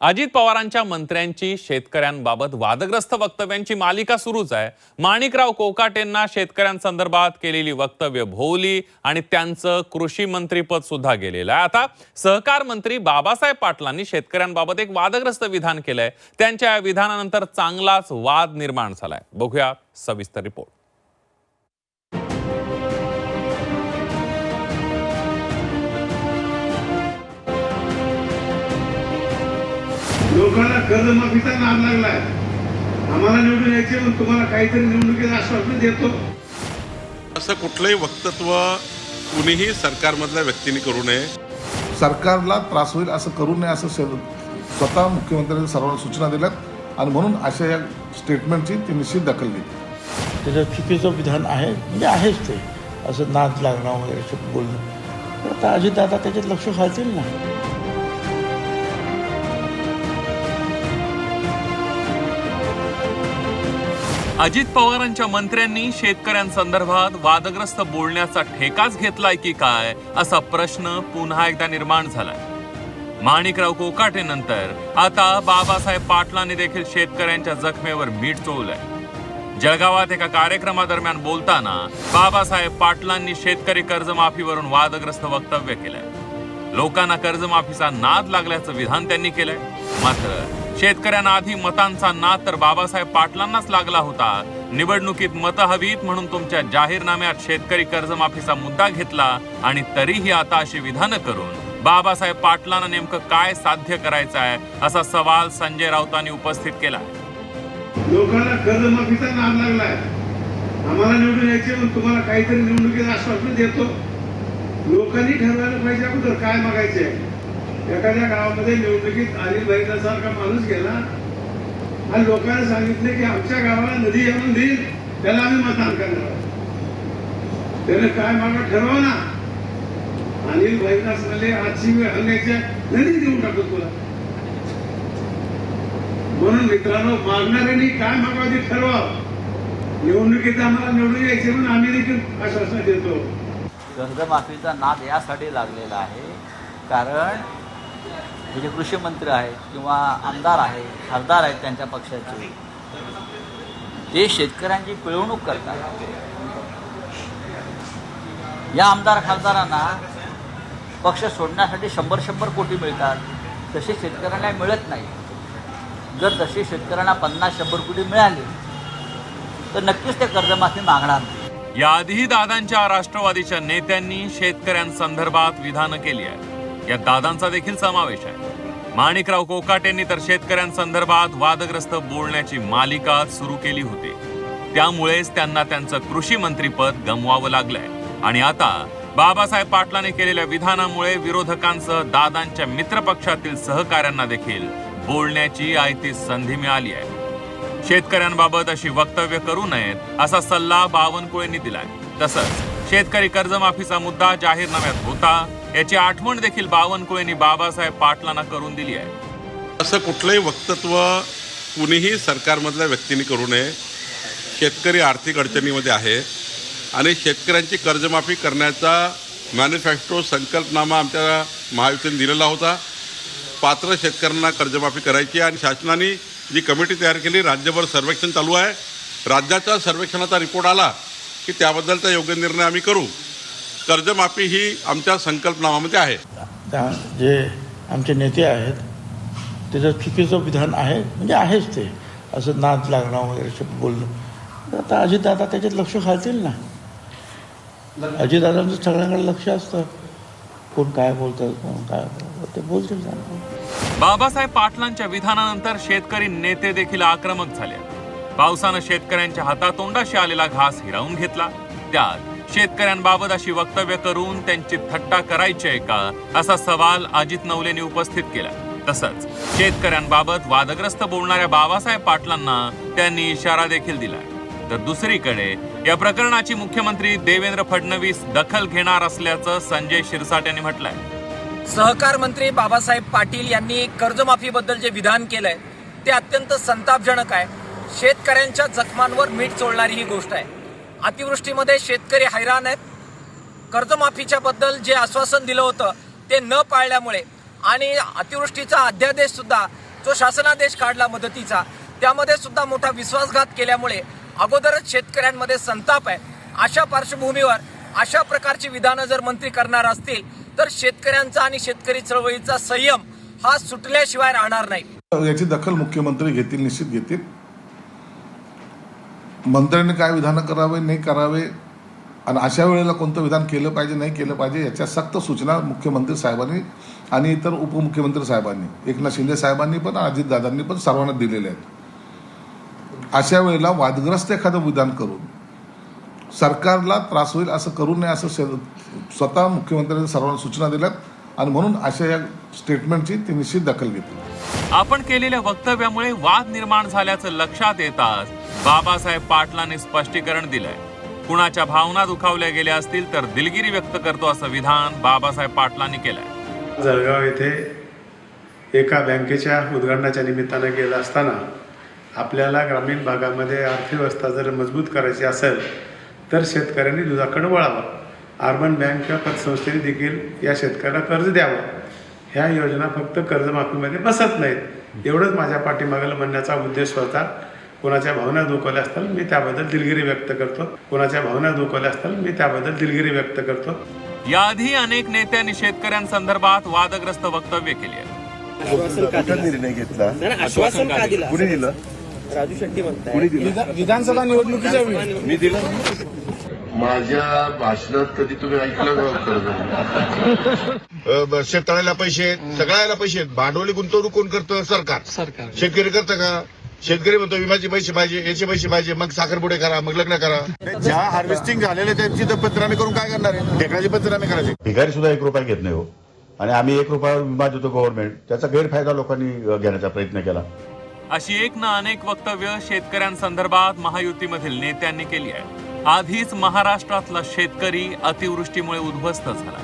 अजित पवारांच्या मंत्र्यांची शेतकऱ्यांबाबत वादग्रस्त वक्तव्यांची मालिका सुरूच आहे. माणिकराव कोकाटेंना शेतकऱ्यांसंदर्भात केलेली वक्तव्य भोवली आणि त्यांचं कृषी मंत्रीपद सुद्धा गेलेलं आहे. आता सहकार मंत्री बाबासाहेब पाटलांनी शेतकऱ्यांबाबत एक वादग्रस्त विधान केलंय. त्यांच्या या विधानानंतर चांगलाच वाद निर्माण झालाय. बघूया सविस्तर रिपोर्ट. लोकांना कर्जमाफीचा नाद लागलाय. आम्हाला निवडून यायचे पण तुम्हाला काहीतरी निवडणुकीत आश्वासन देतो. असं कुठलंही वक्तव्य कुणीही सरकारमधल्या व्यक्तीने करू नये. सरकारला त्रास होईल असं करू नये असं स्वतः मुख्यमंत्र्यांनी सर्वांना सूचना दिल्यात. आणि म्हणून अशा या स्टेटमेंटची ती निश्चित दखल घेतली. त्याचं चुकीचं विधान आहे म्हणजे आहेच ते. असं नाद लागणं वगैरे असं बोलणं. तर आता अजितदादा त्याच्यात लक्ष घालतील ना. अजित पवारांच्या मंत्र्यांनी शेतकऱ्यांसंदर्भात वादग्रस्त बोलण्याचा ठेकाच घेतलाय की काय असा प्रश्न पुन्हा एकदा निर्माण झालाय. माणिकराव कोकाटे नंतर आता बाबासाहेब पाटलांनी देखील शेतकऱ्यांच्या जखमेवर मीठ चोळलंय. जळगावात एका कार्यक्रमादरम्यान बोलताना बाबासाहेब पाटलांनी शेतकरी कर्जमाफीवरून वादग्रस्त वक्तव्य केलंय. लोकांना कर्जमाफीचा नाद लागल्याचं विधान त्यांनी केलंय. मात्र शेतकऱ्यांना आधी मतांचा नाद तर बाबासाहेब पाटलांनाच लागला होता. निवडणुकीत मतं हवीत म्हणून तुमच्या जाहीरनाम्यात शेतकरी कर्जमाफीचा मुद्दा घेतला आणि तरीही आता अशी विधानं करून. बाबासाहेब पाटलांना नेमकं काय साध्य करायचं आहे असा सवाल संजय राऊतांनी उपस्थित केला लोकांना कर्जमाफीचा नाद लागलाय. आम्हाला निवडून यायचे पण तुम्हाला काहीतरी निवडणुकीचं आश्वासन देतो. लोकांनी ठरवायला पाहिजे अगोदर काय मागायचे एखाद्या गावामध्ये निवडणुकीत अनिल सारखा माणूस गेला आणि लोकांना सांगितले की आमच्या गावाला नदी आणून देईल त्याला आम्ही मतदान करणार आहोत. त्याने काय मागा ठरवा ना अनिल भाईदास म्हणले आजची वेळ हल्ल्याच्या नदी देऊन टाकतो तुला. म्हणून मित्रांनो मागणाऱ्यांनी काय मागवायचे ते ठरवा निवडणुकीत आम्हाला निवडून यायचे म्हणून आम्ही देखील आश्वासन देतो. कर्जमाफीचा नाद यासाठी लागलेला आहे. कारण हे जे कृषी मंत्री आहेत किंवा आमदार आहेत खासदार आहेत त्यांच्या पक्षाचे ते शेतकऱ्यांची पिळवणूक करतात. या आमदार खासदारांना पक्ष सोडण्यासाठी शंभर शंभर कोटी मिळतात. तसे शेतकऱ्यांना मिळत नाही. जर तसे शेतकऱ्यांना पन्नास शंभर कोटी मिळाले तर नक्कीच ते कर्जमाफी मागणार नाही. याआधीही दादांच्या राष्ट्रवादीच्या नेत्यांनी शेतकऱ्यांसंदर्भात विधानं केली आहेत. या दादांचा देखील समावेश आहे. माणिकराव कोकाटेंनी तर शेतकऱ्यांसंदर्भात वादग्रस्त बोलण्याची मालिका सुरू केली होती. त्यामुळेच त्यांना त्यांचं कृषी मंत्रीपद गमवावं लागलंय. आणि आता बाबासाहेब पाटलांनी केलेल्या विधानामुळे विरोधकांसह दादांच्या मित्रपक्षातील सहकाऱ्यांना देखील बोलण्याची आयती संधी मिळाली आहे. शेतकऱ्यांबाबत अशी वक्तव्य करू नयेत असा सल्ला बावनकुळेंनी दिलाय. तसंच शेतकरी कर्जमाफीचा मुद्दा जाहीरनाम्यात होता याची आठवण देखील बावनकुळेंनी बाबासाहेब पाटलांना करून दिली आहे. असं कुठलंही वक्तत्व कुणीही सरकारमधल्या व्यक्तीने करू नये. शेतकरी आर्थिक अडचणीमध्ये आहे. आणि शेतकऱ्यांची कर्जमाफी करण्याचा मॅनिफेस्टो संकल्पनामा आमच्या महायुतीने दिलेला होता. पात्र शेतकऱ्यांना कर्जमाफी करायची आणि शासनाने जी कमिटी तयार केली राज्यभर सर्वेक्षण चालू आहे. राज्याच्या सर्वेक्षणाचा रिपोर्ट आला की त्याबद्दलचा योग्य निर्णय आम्ही करू. कर्जमाफी ही आमच्या संकल्पनामामध्ये आहे. त्या जे आमचे नेते आहेत त्याचं चुकीचं विधान आहे म्हणजे आहेच ते. असं नाद लागणं वगैरे असं बोलणं. तर आता अजितदादा त्याच्यात लक्ष घालतील ना? अजितदादांचं सगळ्यांकडे लक्ष असतं. कोण काय बोलतं कोण काय बोलतं ते बोलतील बाबासाहेब पाटलांच्या विधानानंतर शेतकरी नेते देखील आक्रमक झाले. पावसानं शेतकऱ्यांच्या हातातोंडाशी आलेला घास हिरावून घेतला. त्यात शेतकऱ्यांबाबत अशी वक्तव्य करून त्यांची थट्टा करायची आहे का असा सवाल अजित नवलेने उपस्थित केला. तसंच शेतकऱ्यांबाबत वादग्रस्त बोलणाऱ्या बाबासाहेब पाटलांना त्यांनी इशारा देखील दिला. तर दुसरीकडे या प्रकरणाची मुख्यमंत्री देवेंद्र फडणवीस दखल घेणार असल्याचं संजय शिरसाट यांनी म्हटलंय. सहकार मंत्री बाबासाहेब पाटील यांनी कर्जमाफीबद्दल जे विधान केलंय ते अत्यंत संतापजनक आहे. शेतकऱ्यांच्या जखमांवर मीठ चोळणारी ही गोष्ट आहे. अतिवृष्टीमध्ये शेतकरी हैराण आहेत. कर्जमाफीच्या बद्दल जे आश्वासन दिलं होतं ते न पाळल्यामुळे आणि अतिवृष्टीचा अध्यादेश सुद्धा जो शासनादेश काढला मदतीचा त्यामध्ये सुद्धा मोठा विश्वासघात केल्यामुळे अगोदरच शेतकऱ्यांमध्ये संताप आहे. अशा पार्श्वभूमीवर अशा प्रकारची विधानं जर मंत्री करणार असतील तर शेतकऱ्यांचा आणि शेतकरी चळवळीचा संयम हा सुटल्याशिवाय राहणार नाही. याची दखल मुख्यमंत्री घेतील निश्चित घेतील. मंत्र्यांनी काय विधानं करावे नाही करावे आणि अशा वेळेला कोणतं विधान केलं पाहिजे नाही केलं पाहिजे याच्या सक्त सूचना मुख्यमंत्री साहेबांनी आणि इतर उपमुख्यमंत्री साहेबांनी एकनाथ शिंदे साहेबांनी पण अजितदादांनी पण सर्वांना दिलेले आहेत. अशा वेळेला वादग्रस्त एखादं विधान करून सरकारला त्रास होईल असं करू नये असं स्वतः मुख्यमंत्र्यांनी सर्वांना सूचना दिल्यात आणि म्हणून अशा या स्टेटमेंटची ती निश्चित दखल घेतली. आपण केलेल्या वक्तव्यामुळे वाद निर्माण झाल्याचं लक्षात येताच बाबासाहेब पाटलांनी स्पष्टीकरण दिलंय. कुणाच्या भावना दुखावल्या गेल्या असतील तर दिलगिरी व्यक्त करतो असं विधान बाबासाहेब पाटलांनी केलंय. जळगाव येथे एका बँकेच्या उद्घाटनाच्या निमित्तानं गेलं असताना आपल्याला ग्रामीण भागामध्ये अर्थव्यवस्था जर मजबूत करायची असेल तर शेतकऱ्यांनी दुधाकडे वळावं. अर्बन बँक पतसंस्थेने देखील या शेतकऱ्याला कर्ज द्यावं. ह्या योजना फक्त कर्जमाफीमध्ये बसत नाहीत. एवढंच माझ्या पाठीमागाला म्हणण्याचा उद्देश होता. कोणाच्या भावना दुखवल्या असताना मी त्याबद्दल दिलगिरी व्यक्त करतो. कोणाच्या भावना दुखवल्या असताना मी त्याबद्दल दिलगिरी व्यक्त करतो. याआधी अनेक नेत्यांनी शेतकऱ्यांसंदर्भात वादग्रस्त वक्तव्य केली. कुठं निर्णय घेतला. आश्वासन का दिलं? कुणी दिलं? राजू शेट्टी म्हणताय. कुणी दिलं? विधानसभा निवडणुकीच्या वेळी. मी दिलं. माझ्या भाषणात कधी तुम्ही ऐकलं का शेततळ्याला पैसे आहेत सगळ्याला पैसे आहेत. भांडवली गुंतवणूक कोण करतं? सरकार. सरकार. शेतकरी करतं का? शेतकरी म्हणतो विम्याचे पैसे पाहिजे याचे पैसे पाहिजे मग साखरपुडे करा मग लग्न करा. ज्या हार्वेस्टिंग झालेले त्यांची तर पंचनामे करून काय करणार आहे? ढेकळाचे पंचनामे करायचे. भिकारी सुद्धा एक रुपया घेत नाही हो. आणि आम्ही एक रुपया विमा देतो गव्हर्नमेंट त्याचा गैरफायदा लोकांनी घेण्याचा प्रयत्न केला. अशी एक ना अनेक वक्तव्य शेतकऱ्यांसंदर्भात महायुतीमधील नेत्यांनी केली आहे. आधीच महाराष्ट्रातला शेतकरी अतिवृष्टीमुळे उद्ध्वस्त झाला.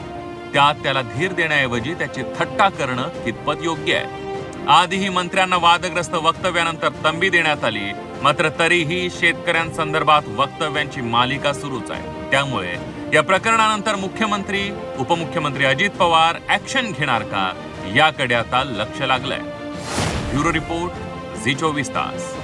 त्यात त्याला धीर देण्याऐवजी त्याची थट्टा करणं कितपत योग्य आहे? आधीही मंत्र्यांना वादग्रस्त वक्तव्यानंतर तंबी देण्यात आली. मात्र तरीही शेतकऱ्यांसंदर्भात वक्तव्यांची मालिका सुरूच आहे. त्यामुळे या प्रकरणानंतर मुख्यमंत्री उपमुख्यमंत्री अजित पवार ऍक्शन घेणार का? याकडे आता लक्ष लागलंय. ब्युरो रिपोर्ट झी चोवीस तास.